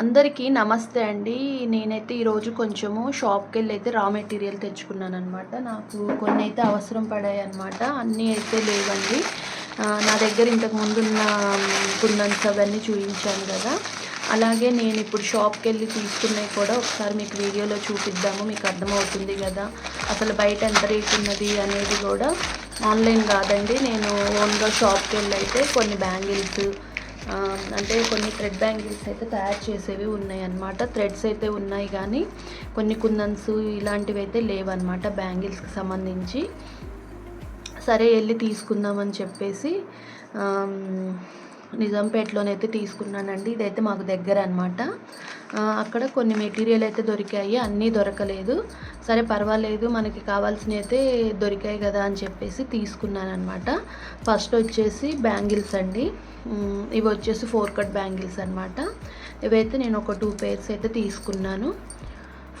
అందరికీ నమస్తే అండి. నేనైతే ఈరోజు కొంచెము షాప్కి వెళ్ళి అయితే రా మెటీరియల్ తెచ్చుకున్నాను అనమాట నాకు కొన్ని అయితే అవసరం పడాయి అనమాట అన్నీ అయితే లేవండి. నా దగ్గర ఇంతకు ముందున్న కుందన్స్ అవన్నీ చూపించాను కదా. అలాగే నేను ఇప్పుడు షాప్కి వెళ్ళి తీసుకున్నవి కూడా ఒకసారి మీకు వీడియోలో చూపిద్దాము. మీకు అర్థమవుతుంది కదా. అసలు బయట ఎంత రేట్ ఉన్నది అనేది కూడా ఆన్లైన్ కాదండి. నేను ఓన్గా షాప్కి వెళ్ళి అయితే కొన్ని బ్యాంగిల్స్ అంటే కొన్ని థ్రెడ్ బ్యాంగిల్స్ అయితే తయారు చేసేవి ఉన్నాయి అన్నమాట థ్రెడ్స్ అయితే ఉన్నాయి కానీ కొన్ని కుందన్స్ ఇలాంటివి అయితే లేవన్నమాట బ్యాంగిల్స్కి సంబంధించి. సరే వెళ్ళి తీసుకుందామని చెప్పేసి నిజాంపేటలోనైతే తీసుకున్నానండి. ఇదైతే మాకు దగ్గర అనమాట అక్కడ కొన్ని మెటీరియల్ అయితే దొరికాయి. అన్నీ దొరకలేదు. సరే పర్వాలేదు. మనకి కావాల్సినవి అయితే దొరికాయి కదా అని చెప్పేసి తీసుకున్నాను అనమాట ఫస్ట్ వచ్చేసి బ్యాంగిల్స్ అండి. ఇవి వచ్చేసి ఫోర్ కట్ బ్యాంగిల్స్ అనమాట ఇవైతే నేను ఒక టూ పేర్స్ అయితే తీసుకున్నాను.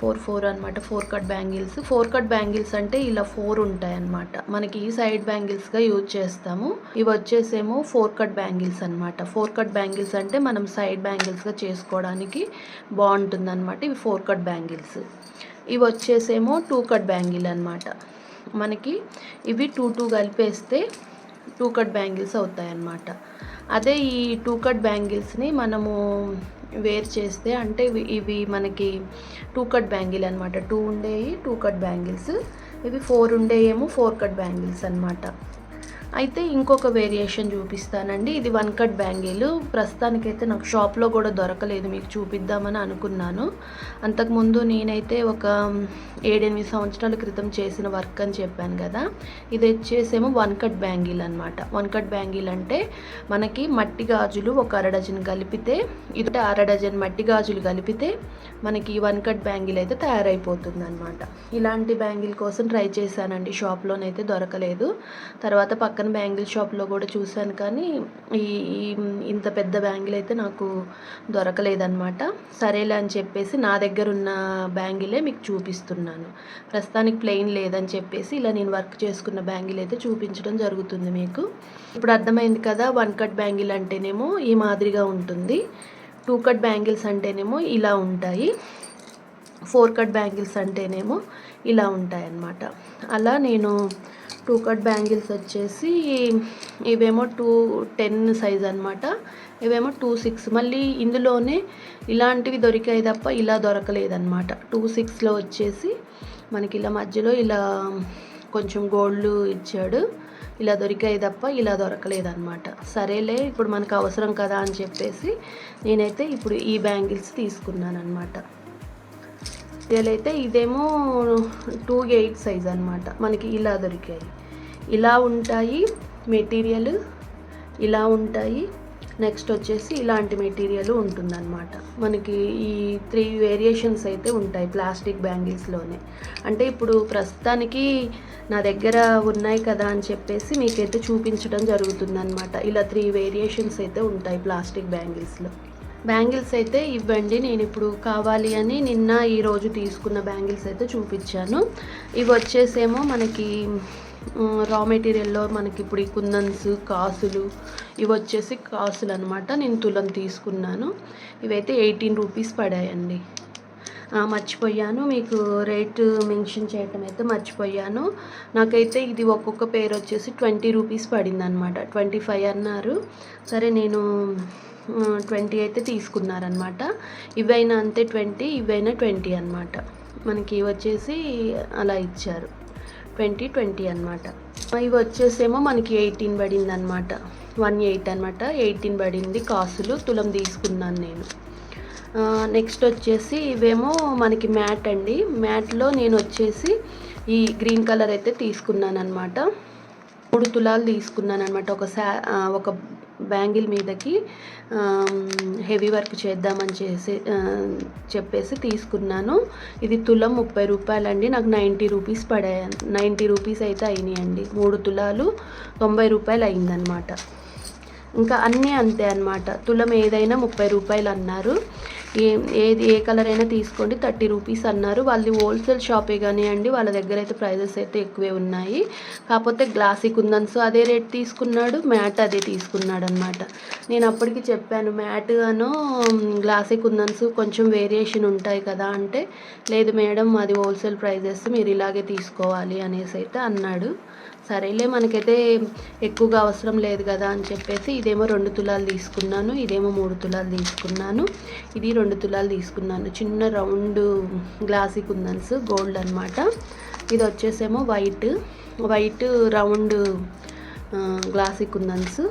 ఫోర్ ఫోర్ అనమాట four cut bangles. Four cut bangles అంటే ఇలా ఫోర్ ఉంటాయి అన్నమాట మనకి ఈ సైడ్ బ్యాంగిల్స్గా యూజ్ చేస్తాము. ఇవి వచ్చేసేమో ఫోర్ కట్ బ్యాంగిల్స్ అనమాట ఫోర్ కట్ బ్యాంగిల్స్ అంటే మనం సైడ్ బ్యాంగిల్స్గా చేసుకోవడానికి బాగుంటుంది అనమాట ఇవి ఫోర్ కట్ బ్యాంగిల్స్. ఇవి వచ్చేసేమో టూ కట్ బ్యాంగిల్ అనమాట మనకి ఇవి టూ టూ కలిపేస్తే టూ కట్ బ్యాంగిల్స్ అవుతాయి అన్నమాట అదే ఈ టూ కట్ బ్యాంగిల్స్ని మనము వేర్ చేస్తే అంటే ఇవి ఇవి మనకి టూ కట్ బ్యాంగిల్ అనమాట టూ ఉండేవి టూ కట్ బ్యాంగిల్స్ ఇవి ఫోర్ ఉండేయేమో ఫోర్ కట్ బ్యాంగిల్స్ అనమాట అయితే ఇంకొక వేరియేషన్ చూపిస్తానండి. ఇది వన్ కట్ బ్యాంగిల్. ప్రస్తుతానికైతే నాకు షాప్లో కూడా దొరకలేదు. మీకు చూపిద్దామని అనుకున్నాను. అంతకుముందు నేనైతే ఒక ఏడెనిమిది సంవత్సరాల క్రితం చేసిన వర్క్ అని చెప్పాను కదా. ఇది వచ్చేసేమో వన్ కట్ బ్యాంగిల్ అనమాట వన్ కట్ బ్యాంగిల్ అంటే మనకి మట్టి గాజులు ఒక అర డజన్ కలిపితే ఇది అర డజన్ మట్టి గాజులు కలిపితే మనకి వన్ కట్ బ్యాంగిల్ అయితే తయారైపోతుంది అనమాట ఇలాంటి బ్యాంగిల్ కోసం ట్రై చేశానండి. షాప్లోనైతే దొరకలేదు. తర్వాత పక్క పక్కన బ్యాంగిల్ షాప్లో కూడా చూశాను కానీ ఈ ఈ- ఇంత పెద్ద బ్యాంగిల్ అయితే నాకు దొరకలేదన్నమాట. సరేలే అని చెప్పేసి నా దగ్గర ఉన్న బ్యాంగిలే మీకు చూపిస్తున్నాను. ప్రస్తుతానికి ప్లెయిన్ లేదని చెప్పేసి ఇలా నేను వర్క్ చేసుకున్న బ్యాంగిల్ అయితే చూపించడం జరుగుతుంది మీకు. ఇప్పుడు అర్థమైంది కదా వన్ కట్ బ్యాంగిల్ అంటేనేమో ఈ మాదిరిగా ఉంటుంది. టూ కట్ బ్యాంగిల్స్ అంటేనేమో ఇలా ఉంటాయి. ఫోర్ కట్ బ్యాంగిల్స్ అంటేనేమో ఇలా ఉంటాయి అన్నమాట అలా నేను టూ కట్ బ్యాంగిల్స్ వచ్చేసి ఇవేమో టూ టెన్ సైజ్ అనమాట ఇవేమో టూ సిక్స్. మళ్ళీ ఇందులోనే ఇలాంటివి దొరికాయి తప్ప ఇలా దొరకలేదన్నమాట. టూ సిక్స్లో వచ్చేసి మనకి ఇలా మధ్యలో ఇలా కొంచెం గోల్డ్ ఇచ్చాడు. ఇలా దొరికాయి తప్ప ఇలా దొరకలేదన్నమాట. సరేలే ఇప్పుడు మనకు అవసరం కదా అని చెప్పేసి నేనైతే ఇప్పుడు ఈ బ్యాంగిల్స్ తీసుకున్నాను అనమాట అయితే ఇదేమో టూ ఎయిట్ సైజ్ అనమాట మనకి ఇలా దొరికాయి. ఇలా ఉంటాయి మెటీరియల్ ఇలా ఉంటాయి. నెక్స్ట్ వచ్చేసి ఇలాంటి మెటీరియల్ ఉంటుందన్నమాట. మనకి ఈ త్రీ వేరియేషన్స్ అయితే ఉంటాయి ప్లాస్టిక్ బ్యాంగిల్స్లోనే అంటే ఇప్పుడు ప్రస్తుతానికి నా దగ్గర ఉన్నాయి కదా అని చెప్పేసి మీకైతే చూపించడం జరుగుతుందన్నమాట. ఇలా త్రీ వేరియేషన్స్ అయితే ఉంటాయి ప్లాస్టిక్ బ్యాంగిల్స్లో బ్యాంగిల్స్ అయితే ఇవ్వండి నేను ఇప్పుడు కావాలి అని నిన్న ఈరోజు తీసుకున్న బ్యాంగిల్స్ అయితే చూపించాను. ఇవి వచ్చేసేమో మనకి రా మెటీరియల్లో మనకి ఇప్పుడు ఈ కుందన్స్ కాసులు ఇవి వచ్చేసి కాసులు అనమాట నేను తులం తీసుకున్నాను. ఇవైతే ఎయిటీన్ రూపీస్ పడాయండి. మర్చిపోయాను. మీకు రేట్ మెన్షన్ చేయటం అయితే మర్చిపోయాను. నాకైతే ఇది ఒక్కొక్క పేరు వచ్చేసి ట్వంటీ రూపీస్ పడింది అనమాట ట్వంటీ ఫైవ్ అన్నారు. సరే నేను ట్వంటీ అయితే తీసుకున్నారనమాట ఇవైనా అంతే ట్వంటీ ఇవైనా ట్వంటీ అనమాట మనకి వచ్చేసి అలా ఇచ్చారు. ట్వంటీ ట్వంటీ అనమాట ఇవి వచ్చేసేమో మనకి ఎయిటీన్ పడింది అనమాట వన్ ఎయిట్ అనమాట ఎయిటీన్ పడింది కాసులు తులం తీసుకున్నాను నేను. నెక్స్ట్ వచ్చేసి ఇవేమో మనకి మ్యాట్ అండి. మ్యాట్లో నేను వచ్చేసి ఈ గ్రీన్ కలర్ అయితే తీసుకున్నాను అనమాట మూడు తులాలు తీసుకున్నాను అనమాట ఒక శా ఒక బ్యాంగిల్ మీదకి హెవీ వర్క్ చేద్దామని చేసి చెప్పేసి తీసుకున్నాను. ఇది తులం ముప్పై రూపాయలండి. నాకు నైంటీ రూపీస్ పడాయి నైంటీ రూపీస్ అయితే అయినాయండి. మూడు తులాలు తొంభై రూపాయలు అయిందనమాట ఇంకా అన్నీ అంతే అన్నమాట. తులం ఏదైనా ముప్పై రూపాయలు అన్నారు. ఏ ఏది ఏ కలర్ అయినా తీసుకోండి. థర్టీ రూపీస్ అన్నారు. వాళ్ళు హోల్సేల్ షాపే కానీ అండి వాళ్ళ దగ్గర అయితే ప్రైజెస్ అయితే ఎక్కువే ఉన్నాయి. కాకపోతే గ్లాసీ కుందన్స్ అదే రేట్ తీసుకున్నాడు. మ్యాట్ అదే తీసుకున్నాడు అనమాట నేను అప్పటికి చెప్పాను మ్యాట్ గాను గ్లాసీ కుందన్స్ కొంచెం వేరియేషన్ ఉంటాయి కదా అంటే లేదు మేడం అది హోల్సేల్ ప్రైజెస్ మీరు ఇలాగే తీసుకోవాలి అనేసి అయితే అన్నాడు. సరేలే మనకైతే ఎక్కువగా అవసరం లేదు కదా అని చెప్పేసి ఇదేమో రెండు తులాలు తీసుకున్నాను ఇదేమో మూడు తులాలు తీసుకున్నాను ఇది రెండు తులాలు తీసుకున్నాను. చిన్న రౌండ్ గ్లాసీ కుందన్స్ గోల్డ్ అనమాట ఇది వచ్చేసేమో white white round glassy kundans.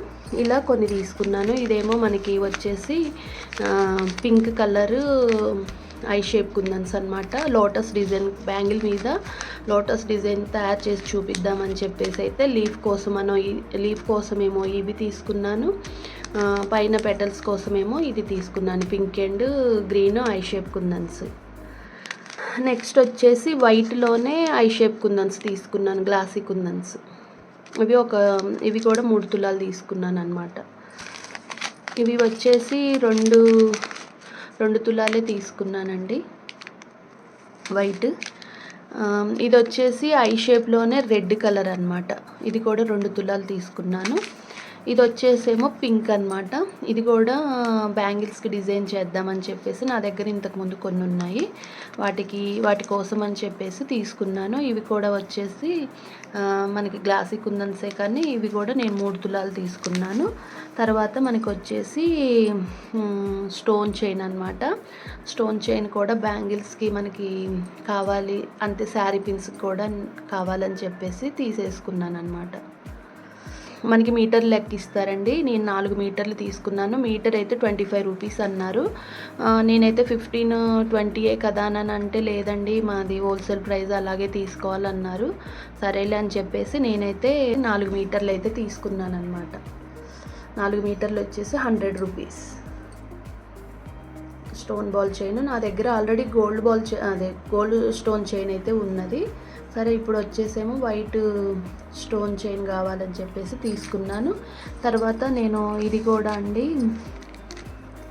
ఇలా కొన్ని తీసుకున్నాను. ఇదేమో మనకి వచ్చేసి pink colour eye shape kundans అనమాట లోటస్ డిజైన్ బ్యాంగిల్ మీద లోటస్ డిజైన్ తయారు చేసి చూపిద్దామని చెప్పేసి అయితే లీఫ్ కోసం అనో లీఫ్ కోసమేమో ఇవి తీసుకున్నాను. పైన పెటల్స్ కోసమేమో ఇది తీసుకున్నాను. Pink and green eye shape kundans. Next వచ్చేసి వైట్లోనే ఐ షేప్ కుందన్స్ తీసుకున్నాను గ్లాసీ కుందన్స్. ఇవి ఒక ఇవి కూడా మూడు తులాలు తీసుకున్నాను అనమాట ఇవి వచ్చేసి రెండు రెండు తులాలే తీసుకున్నానండి. వైట్. ఇది వచ్చేసి ఐ షేప్లోనే రెడ్ కలర్ అనమాట ఇది కూడా రెండు తులాలు తీసుకున్నాను. ఇది వచ్చేసేమో పింక్ అనమాట ఇది కూడా బ్యాంగిల్స్కి డిజైన్ చేద్దామని చెప్పేసి నా దగ్గర ఇంతకుముందు కొన్ని ఉన్నాయి వాటికి వాటి కోసం అని చెప్పేసి తీసుకున్నాను. ఇవి కూడా వచ్చేసి మనకి గ్లాసీ కుందన్సే కానీ ఇవి కూడా నేను మూడు తులాలు తీసుకున్నాను. తర్వాత మనకి వచ్చేసి స్టోన్ చైన్ అనమాట స్టోన్ చైన్ కూడా బ్యాంగిల్స్కి మనకి కావాలి అంతే శారీ పిన్స్కి కూడా కావాలని చెప్పేసి తీసేసుకున్నాను అనమాట మనకి మీటర్ లెక్క ఇస్తారండి. నేను నాలుగు మీటర్లు తీసుకున్నాను. మీటర్ అయితే ట్వంటీ ఫైవ్ రూపీస్ అన్నారు. నేనైతే ఫిఫ్టీన్ ట్వంటీయే కదా అని అంటే లేదండి మాది హోల్సేల్ ప్రైస్ అలాగే తీసుకోవాలన్నారు. సరేలే అని చెప్పేసి నేనైతే నాలుగు మీటర్లు అయితే తీసుకున్నాను అనమాట నాలుగు మీటర్లు వచ్చేసి hundred rupees. Stone ball chain నా దగ్గర ఆల్రెడీ గోల్డ్ బాల్ అదే గోల్డ్ స్టోన్ చైన్ అయితే ఉన్నది. సరే ఇప్పుడు వచ్చేసేమో వైట్ స్టోన్ చైన్ కావాలని చెప్పేసి తీసుకున్నాను. తర్వాత నేను ఇది కూడా అండి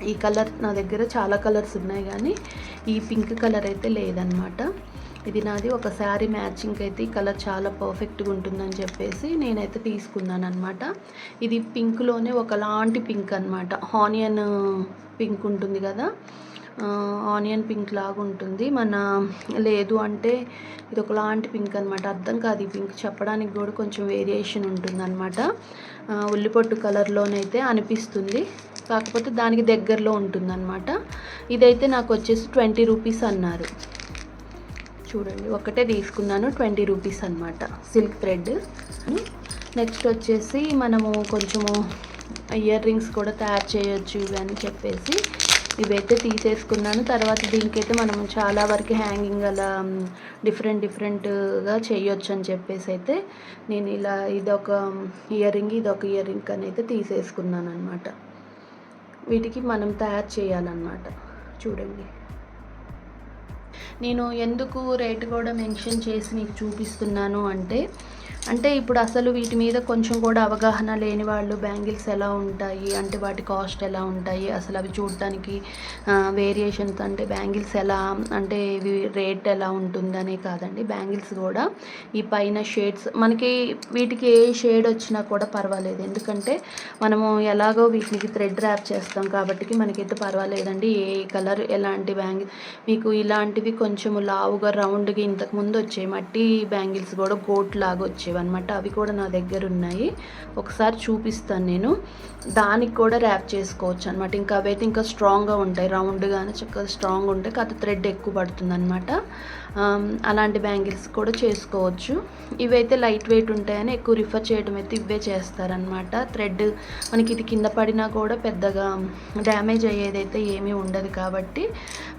ఈ కలర్ నా దగ్గర చాలా కలర్స్ ఉన్నాయి కానీ ఈ పింక్ కలర్ అయితే లేదనమాట ఇది నాది ఒక శారీ మ్యాచింగ్ అయితే ఈ కలర్ చాలా పర్ఫెక్ట్గా ఉంటుందని చెప్పేసి నేనైతే తీసుకున్నాను అనమాట ఇది పింక్లోనే ఒకలాంటి పింక్ అనమాట ఆనియన్ పింక్ ఉంటుంది కదా ఆనియన్ పింక్ లాగా ఉంటుంది. మన లేదు అంటే ఇది ఒకలాంటి పింక్ అనమాట అర్థం కాదు ఈ పింక్. చెప్పడానికి కూడా కొంచెం వేరియేషన్ ఉంటుంది అనమాట ఉల్లిపొట్టు కలర్లోనైతే అనిపిస్తుంది. కాకపోతే దానికి దగ్గరలో ఉంటుంది అనమాట ఇదైతే నాకు వచ్చేసి ట్వంటీ రూపీస్ అన్నారు. చూడండి ఒకటే తీసుకున్నాను ట్వంటీ రూపీస్ అనమాట సిల్క్ థ్రెడ్. నెక్స్ట్ వచ్చేసి మనము కొంచెము ఇయర్ రింగ్స్ కూడా తయారు చేయొచ్చు అని చెప్పేసి. ఇవైతే తీసేసుకున్నాను. తర్వాత దీనికైతే మనం చాలా వరకు హ్యాంగింగ్ అలా డిఫరెంట్ డిఫరెంట్గా చేయొచ్చు అని చెప్పేసి అయితే నేను ఇలా ఇదొక ఇయర్ రింగ్ ఇదొక ఇయర్ రింగ్ అని అయితే తీసేసుకున్నాను అనమాట వీటికి మనం తయారు చేయాలన్నమాట. చూడండి. నేను ఎందుకు రేటు కూడా మెన్షన్ చేసి మీకు చూపిస్తున్నాను అంటే అంటే ఇప్పుడు అసలు వీటి మీద కొంచెం కూడా అవగాహన లేని వాళ్ళు బ్యాంగిల్స్ ఎలా ఉంటాయి అంటే వాటి కాస్ట్ ఎలా ఉంటాయి అసలు అవి చూడటానికి వేరియేషన్స్ అంటే బ్యాంగిల్స్ ఎలా అంటే ఇవి రేట్ ఎలా ఉంటుందనే కాదండి. బ్యాంగిల్స్ కూడా ఈ పైన షేడ్స్ మనకి వీటికి ఏ షేడ్ వచ్చినా కూడా పర్వాలేదు. ఎందుకంటే మనము ఎలాగో వీటికి థ్రెడ్ ర్యాప్ చేస్తాం కాబట్టి మనకైతే పర్వాలేదండి. ఏ కలర్ ఎలాంటి బ్యాంగిల్ మీకు ఇలాంటివి కొంచెం లావుగా రౌండ్గా ఇంతకుముందు వచ్చాయి మట్టి బ్యాంగిల్స్ కూడా గోట్ లాగా వచ్చాయి అనమాట అవి కూడా నా దగ్గర ఉన్నాయి. ఒకసారి చూపిస్తాను నేను. దానికి కూడా ర్యాప్ చేసుకోవచ్చు అనమాట ఇంకా అవైతే ఇంకా స్ట్రాంగ్గా ఉంటాయి. రౌండ్గానే చక్కగా స్ట్రాంగ్ ఉంటాయి. కాదు థ్రెడ్ ఎక్కువ పడుతుంది అనమాట అలాంటి బ్యాంగిల్స్ కూడా చేసుకోవచ్చు. ఇవైతే లైట్ వెయిట్ ఉంటాయని ఎక్కువ రిఫర్ చేయడం అయితే ఇవే చేస్తారనమాట థ్రెడ్ మనకి ఇది కింద పడినా కూడా పెద్దగా డ్యామేజ్ అయ్యేదైతే ఏమీ ఉండదు కాబట్టి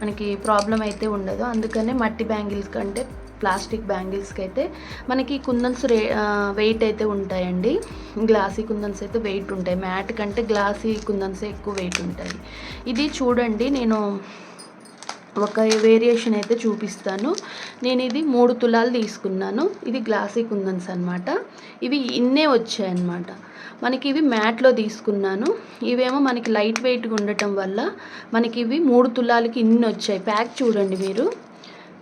మనకి ప్రాబ్లం అయితే ఉండదు. అందుకనే మట్టి బ్యాంగిల్స్ కంటే ప్లాస్టిక్ బ్యాంగిల్స్కి అయితే మనకి కుందన్స్ రే వెయిట్ అయితే ఉంటాయండి. గ్లాసీ కుందన్స్ అయితే వెయిట్ ఉంటాయి. మ్యాట్ కంటే గ్లాసీ కుందన్స్ ఎక్కువ వెయిట్ ఉంటాయి. ఇది చూడండి నేను ఒక వేరియేషన్ అయితే చూపిస్తాను. నేను ఇది మూడు తులాలు తీసుకున్నాను. ఇది గ్లాసీ కుందన్స్ అనమాట ఇవి ఇన్నే వచ్చాయన్నమాట. మనకి ఇవి మ్యాట్లో తీసుకున్నాను. ఇవేమో మనకి లైట్ వెయిట్గా ఉండటం వల్ల మనకి ఇవి మూడు తులాలకి ఇన్ని వచ్చాయి. ప్యాక్ చూడండి మీరు.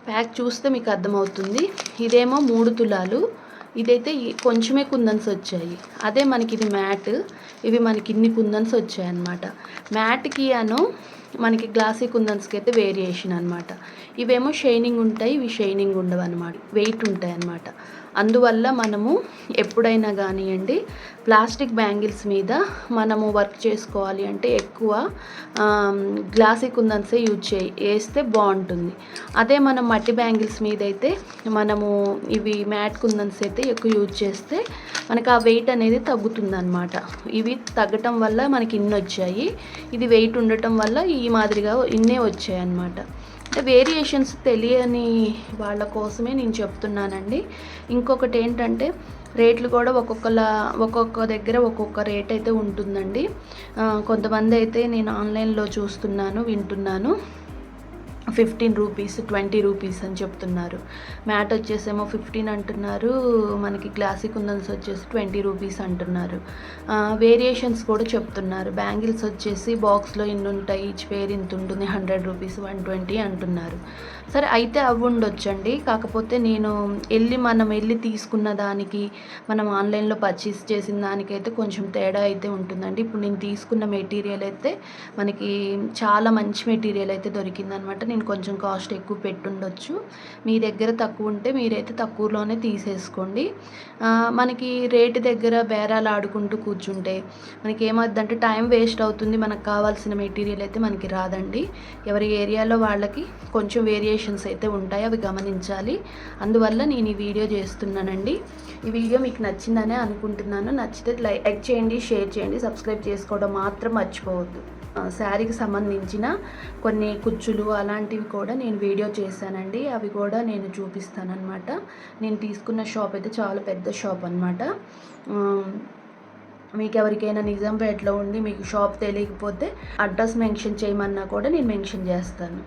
ప్యాక్ చూస్తే మీకు అర్థమవుతుంది. ఇదేమో మూడు తులాలు. ఇదైతే కొంచెమే కుందన్స్ వచ్చాయి. అదే మనకి ఇది మ్యాట్. ఇవి మనకి ఇన్ని కుందన్స్ వచ్చాయి అన్నమాట మ్యాట్కి అను మనకి గ్లాసీ కుందన్స్కి అయితే వేరియేషన్ అనమాట ఇవేమో షైనింగ్ ఉంటాయి ఇవి షైనింగ్ ఉండవు అనమాట వెయిట్ ఉంటాయి అన్నమాట అందువల్ల మనము ఎప్పుడైనా కానివ్వండి ప్లాస్టిక్ బ్యాంగిల్స్ మీద మనము వర్క్ చేసుకోవాలి అంటే ఎక్కువ గ్లాసీ కుందన్సే యూజ్ చేయి వేస్తే బాగుంటుంది. అదే మనం మట్టి బ్యాంగిల్స్ మీద అయితే మనము ఇవి మ్యాట్ కుందన్స్ అయితే ఎక్కువ యూజ్ చేస్తే మనకు ఆ వెయిట్ అనేది తగ్గుతుందనమాట ఇవి తగ్గటం వల్ల మనకి ఇన్ని వచ్చాయి ఇది వెయిట్ ఉండటం వల్ల ఈ మాదిరిగా ఇన్నే వచ్చాయి అన్నమాట అంటే వేరియేషన్స్ తెలియని వాళ్ళ కోసమే నేను చెప్తున్నానండి. ఇంకొకటి ఏంటంటే రేట్లు కూడా ఒక్కొక్కల ఒక్కొక్క దగ్గర ఒక్కొక్క రేట్ అయితే ఉంటుందండి. కొంతమంది అయితే నేను ఆన్లైన్లో చూస్తున్నాను వింటున్నాను. ఫిఫ్టీన్ రూపీస్ ట్వంటీ రూపీస్ అని చెప్తున్నారు. మ్యాట్ వచ్చేసేమో ఫిఫ్టీన్ అంటున్నారు. మనకి క్లాసిక్ ఉందన్స్ వచ్చేసి ట్వంటీ రూపీస్ అంటున్నారు. వేరియేషన్స్ కూడా చెప్తున్నారు. బ్యాంగిల్స్ వచ్చేసి బాక్స్లో ఇన్ని ఉంటాయి ఈచ్ పేర్ ఇంత ఉంటుంది. హండ్రెడ్ రూపీస్ వన్ ట్వంటీ అంటున్నారు. సరే అయితే అవి ఉండొచ్చండి. కాకపోతే నేను వెళ్ళి మనం వెళ్ళి తీసుకున్న దానికి మనం ఆన్లైన్లో పర్చేస్ చేసిన దానికైతే కొంచెం తేడా అయితే ఉంటుందండి. ఇప్పుడు నేను తీసుకున్న మెటీరియల్ అయితే మనకి చాలా మంచి మెటీరియల్ అయితే దొరికిందనమాట. నేను కొంచెం కాస్ట్ ఎక్కువ పెట్టుండొచ్చు. మీ దగ్గర తక్కువ ఉంటే మీరైతే తక్కువలోనే తీసేసుకోండి. మనకి రేటు దగ్గర బేరాలు ఆడుకుంటూ కూర్చుంటే మనకి ఏమవుతుందంటే టైం వేస్ట్ అవుతుంది. మనకు కావాల్సిన మెటీరియల్ అయితే మనకి రాదండి. ఎవరి ఏరియాలో వాళ్ళకి కొంచెం వేరియేషన్స్ అయితే ఉంటాయి అవి గమనించాలి. అందువల్ల నేను ఈ వీడియో చేస్తున్నానండి. ఈ వీడియో మీకు నచ్చిందనే అనుకుంటున్నాను. నచ్చితే లైక్ చేయండి షేర్ చేయండి సబ్స్క్రైబ్ చేసుకోవడం మాత్రం మర్చిపోవద్దు. శారీకి సంబంధించిన కొన్ని కుచ్చులు అలాంటివి కూడా నేను వీడియో చేశానండి. అవి కూడా నేను చూపిస్తాను అనమాట నేను తీసుకున్న షాప్ అయితే చాలా పెద్ద షాప్ అనమాట మీకు ఎవరికైనా నిజాంపేటలో ఉండి మీకు షాప్ తెలియకపోతే అడ్రస్ మెన్షన్ చేయమన్నా కూడా నేను మెన్షన్ చేస్తాను.